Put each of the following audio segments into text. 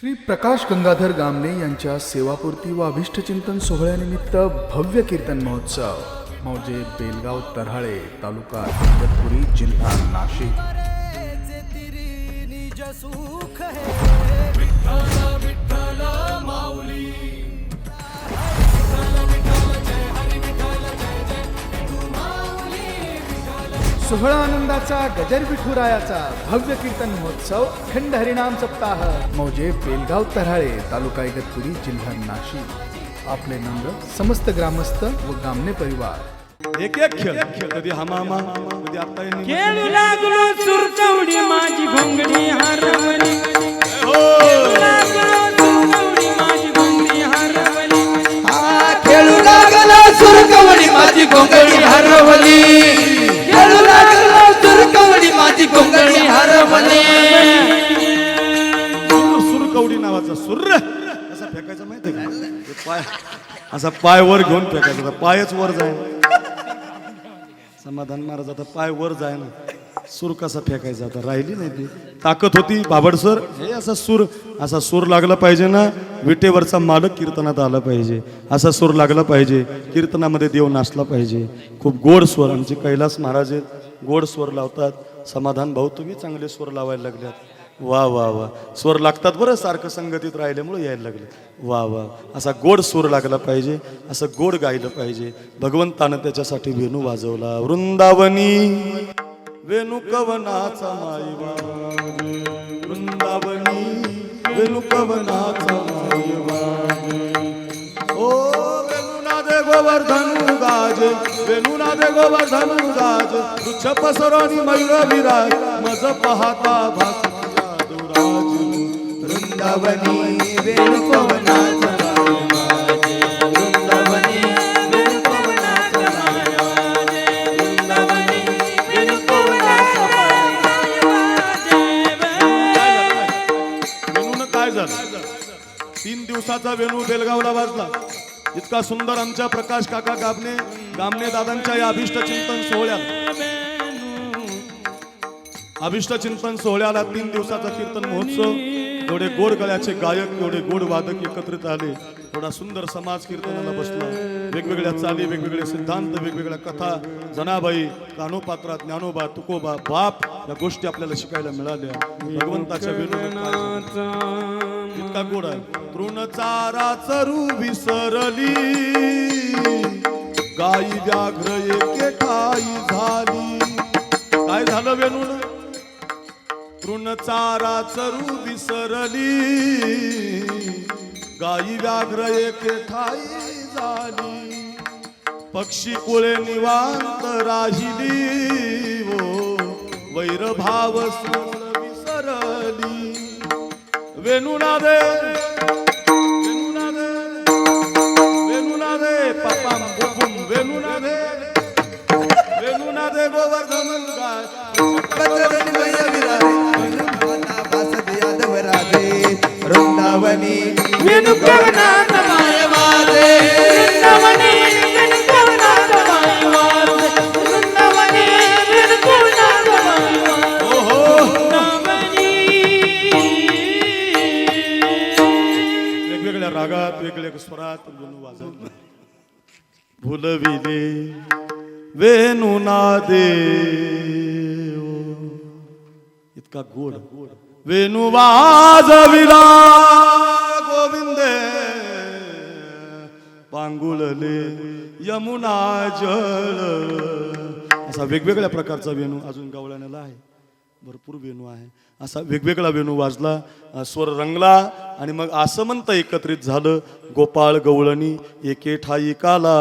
श्री प्रकाश गंगाधर गामणे यांच्या सेवापूर्ती व अभिष्टचिंतन सोहळ्यानिमित्त भव्य कीर्तन महोत्सव. मौजे बेलगाव तऱ्हाळे तालुका इगतपुरी जिल्हा नाशिक. सोहळा आनंदाचा गजर विठुरायाचा भव्य कीर्तन महोत्सव अखंड हरिनाम सप्ताह. मौजे बेलगाव तऱ्हाळे तालुका इगतपुरी जिल्हा नाशिक. आपले नंद समस्त ग्रामस्थ व गामणे परिवार. एक एक खेळ. कधी हमामा कधी आता खेळू लागलो सुरचवडी माझी घोंगडी हरवली. खेळू लागलो सुरचवडी माझी घोंगडी हरवली. सुरकवडी माझी सुर कवडी नावाचा सुर. असा फेकायचा माहिती का? हे पाय असा पाय वर घेऊन फेकायचा होता. पायच वर जाय समाधान महाराज आता पाय वर जाय ना सूर कसा फेकायचा? आता राहिली नाही ती. ताकद होती बाबडसर हे असा सूर असा सूर लागला पाहिजे ना विटेवरचा मालक कीर्तनात आला पाहिजे. असा सूर लागला पाहिजे कीर्तनामध्ये देव नाचला पाहिजे. खूप गोड स्वर आमचे कैलास महाराज आहेत. गोड स्वर लावतात. समाधान भाऊ तुम्ही चांगले स्वर लावायला लागल्यात. वा वा वा. स्वर लागतात बरं सारखं संगतीत राहिल्यामुळे यायला लागले. वा वा. असा गोड सूर लागला पाहिजे असं गोड गायलं पाहिजे. भगवंतानं त्याच्यासाठी वेणू वाजवला. वृंदावनी वेणू कवनाचा मायवा. वृंदावनी वेणू कवनाचा मायवा. गोवर्धनु गाज वेणुनादे गोवर्धनु गाज तुच्छ पसरोनी मयूर विराज मज पाहता भासुया दुराज वृंदावनी वेणुपवनाचा तीन दिवसाचा वेणू बेलगावला वाजला. इतका सुंदर आमच्या प्रकाश काका गाबने गामने दादांच्या या अभिष्ट चिंतन सोहळ्यात. अभिष्ट चिंतन सोहळ्याला तीन दिवसाचा कीर्तन महोत्सव. एवढे गोड गळ्याचे गायक एवढे गोड वादक एकत्रित आले. एवढा सुंदर समाज कीर्तनाला बसला. वेगवेगळ्या चाली वेगवेगळे सिद्धांत वेगवेगळ्या कथा. जनाबाई कानोपात्रा ज्ञानोबा तुकोबा बाप या गोष्टी आपल्याला शिकायला मिळाल्या. भगवंताच्या विरोधात इतका गोड चारा चरू विसरली. गाई व्याघ्र एके ठाई झाली. काय झालं वेणून? तृणचारा चरू विसरली. गाई व्याघ्र एके ठाई झाली. पक्षी कुळे निवांत राहिली. वो वैरभाव सोड विसरली. वेणुनादे वेणुनादे वेणुनादे पप्पा बुबुम वेणुनादे वेणुनादे गोवर्धन गाय वृंदावनी वेणुकवनाथ मायवादे वृंदावनी वेणुकवनाथ रागात स्वरात वेणू वाजवत भुलविले वेणुनादे इतका गोड वेणू वाजविला गोविंदे. पांगुळले यमुना जळ. असा वेगवेगळ्या प्रकारचा वेणू अजून गवळण्याला आहे. भरपूर वेणू आहे. असा वेगवेगळा वेणू वाजला स्वर रंगला आणि मग आसमंत एकत्रित झालं. गोपाळ गवळणी एके ठाई काला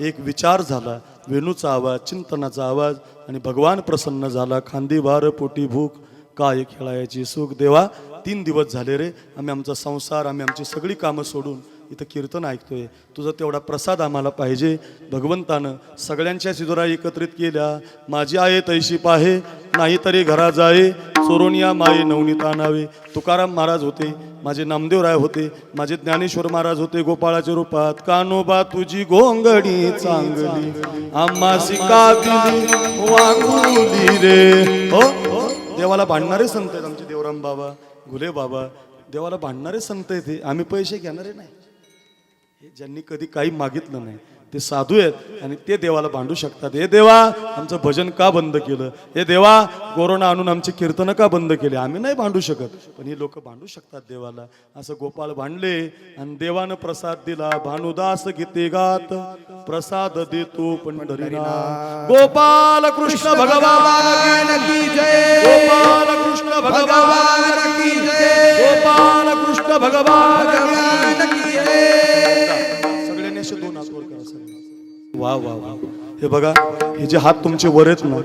एक विचार झाला. वेणूचा आवाज चिंतनाचा आवाज आणि भगवान प्रसन्न झाला. खांदी वार पोटी भूक काय खेळायची सुख देवा. तीन दिवस झाले रे आम्ही आमचा संसार आम्ही आमची सगळी कामं सोडून इथं कीर्तन ऐकतोय. तुझा तेवढा प्रसाद आम्हाला पाहिजे. भगवंतानं सगळ्यांच्या सिदोरा एकत्रित केल्या. माझी आहे तैशी पाहे नाही तरी घरा जाये. चोरोनिया माये नवनीत आणावे. तुकाराम महाराज होते माझे नामदेवराय होते माझे ज्ञानेश्वर महाराज होते गोपाळाच्या रूपात. कानोबा तुझी गोंगडी चांगली आम्हा सिका रे. हो? देवाला भांडणारे संत आहेत आमचे देवराम बाबा घुले बाबा. देवाला भांडणारे संत आहेत आम्ही पैसे घेणारे नाही. हे ज्यांनी कधी काही मागितलं नाही ते साधू आहेत आणि ते देवाला भांडू शकतात. हे देवा आमचं भजन का बंद केलं? हे देवा कोरोना आणून आमची कीर्तनं का बंद केली? आम्ही नाही भांडू शकत. पण ही लोक भांडू शकतात देवाला. असं गोपाळ भांडले आणि देवानं प्रसाद दिला भानुदास गीते गात. प्रसाद देतो पंढरीनाथ गोपाल कृष्ण भगवान की जय. गोपाल कृष्ण भगवान भगवान की जय. गोपाल कृष्ण भगवान वा वा वा हे बघा हे जे हात तुमचे वर आहेत ना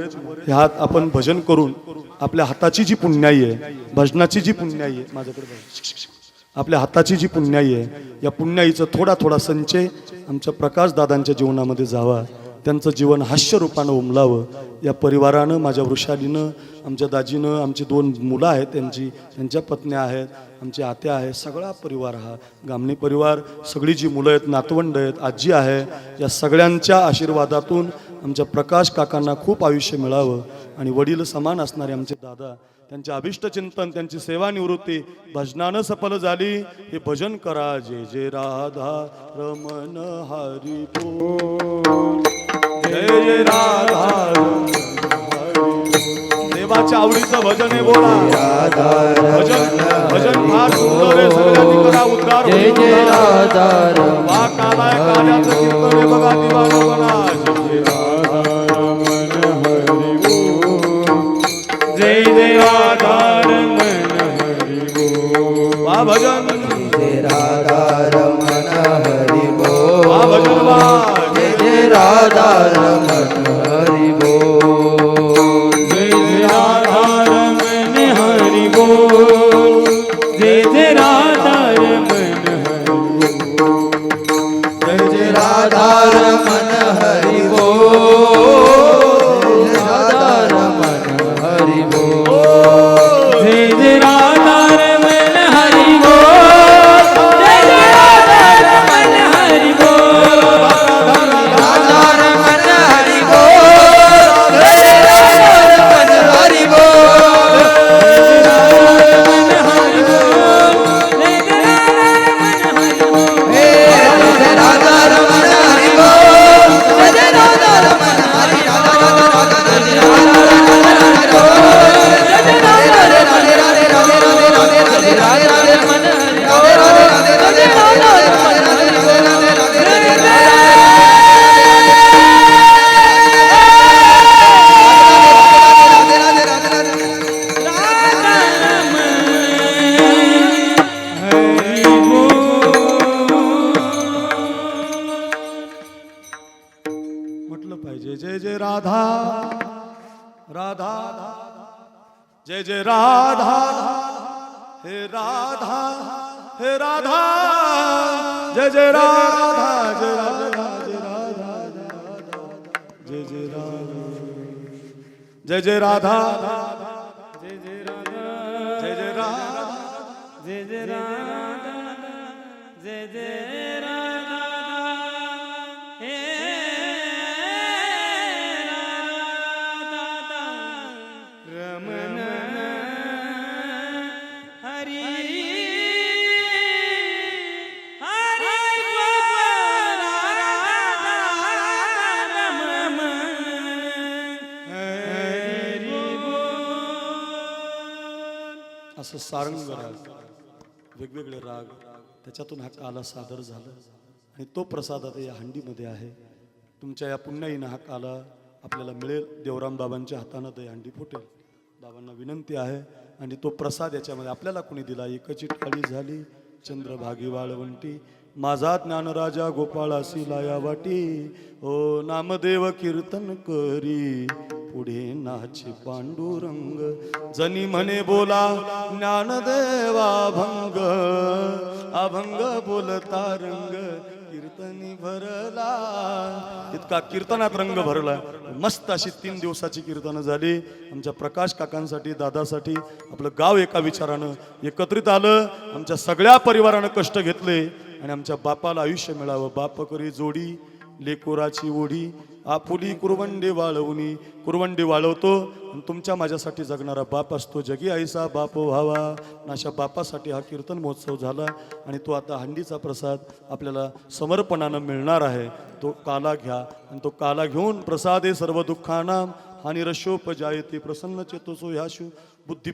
हे हात आपण भजन करून आपल्या हाताची जी पुण्याई आहे भजनाची जी पुण्याई आहे माझ्याकडे आपल्या हाताची जी पुण्याई आहे या पुण्याईचा थोडा थोडा संचय आमच्या प्रकाश दादांच्या जीवनामध्ये जावा. त्यांचं जीवन हास्यरूपानं उमलावं. या परिवारानं माझ्या वृषालीनं आमच्या दाजीनं आमची दोन मुलं आहेत त्यांची त्यांच्या पत्न्या आहेत आमची आत्या आहे सगळा परिवार हा. गामणी परिवार सगळी जी मुलं आहेत नातवंड आहेत आजी आहे या सगळ्यांच्या आशीर्वादातून आमच्या प्रकाश काकांना खूप आयुष्य मिळावं. आणि वडील समान असणारे आमचे दादा त्यांचे अभिष्ट चिंतन त्यांची सेवानिवृत्ती भजनानं सफल झाली. हे भजन करा. जे जे राधा रमण हरी. जय जय राधा. देवाच्या आवडीचं भजन आहे बोला. भजन भजन फार सुंदर आहे. सगळ्यांनी करा रमण वा काल्याचं आहे बघा दिवाना Ramazan जय राधा राधा जय जय राधा हे राधा हे राधा जय जय राधा जय राधा जय राधा जय जय राधा जय जय राधा जय जय राधा जय जय राधा जय जय राधा असं सारंग राग वेगवेगळे राग त्याच्यातून हा काला सादर झाला. आणि तो प्रसाद आता या हंडीमध्ये आहे. तुमच्या या पुण्याईनं हा काला आपल्याला मिळेल. देवराम बाबांच्या हातानं ते हंडी फुटेल. बाबांना विनंती आहे. आणि तो प्रसाद याच्यामध्ये आपल्याला कोणी दिला? एकची टाळी झाली. चंद्रभागी वाळवंटी. माझा ज्ञानराजा गोपाळासी लाया वाटी. ओ नामदेव कीर्तन करी. पुढे नाचे पांडुरंग. जनी म्हणे बोला ज्ञानदेवा भंग अभंग बोलता रंग कीर्तनी भरला. इतका कीर्तनात रंग भरला. मस्त अशी तीन दिवसाची कीर्तनं झाली. आमच्या प्रकाश काकांसाठी दादासाठी आपलं गाव एका विचारानं एकत्रित आलं. आमच्या सगळ्या परिवारानं कष्ट घेतले. आणि आमच्या बापाला आयुष्य मिळावं. बाप करी जोडी लेकोराची ओढी आपुली कुरवंडे वाळवणी कुरवंडे वाळवतो आणि तुमच्या माझ्यासाठी जगणारा बाप असतो जगी आईसा बाप व्हावा. आणि अशा बापासाठी हा कीर्तन महोत्सव झाला आणि तो आता हंडीचा प्रसाद आपल्याला समर्पणानं मिळणार आहे. तो काला घ्या आणि तो काला घेऊन प्रसादे सर्व दुःखानाम हानी रशोपजायते प्रसन्न चेतोसो ह्याशु. बुद्धी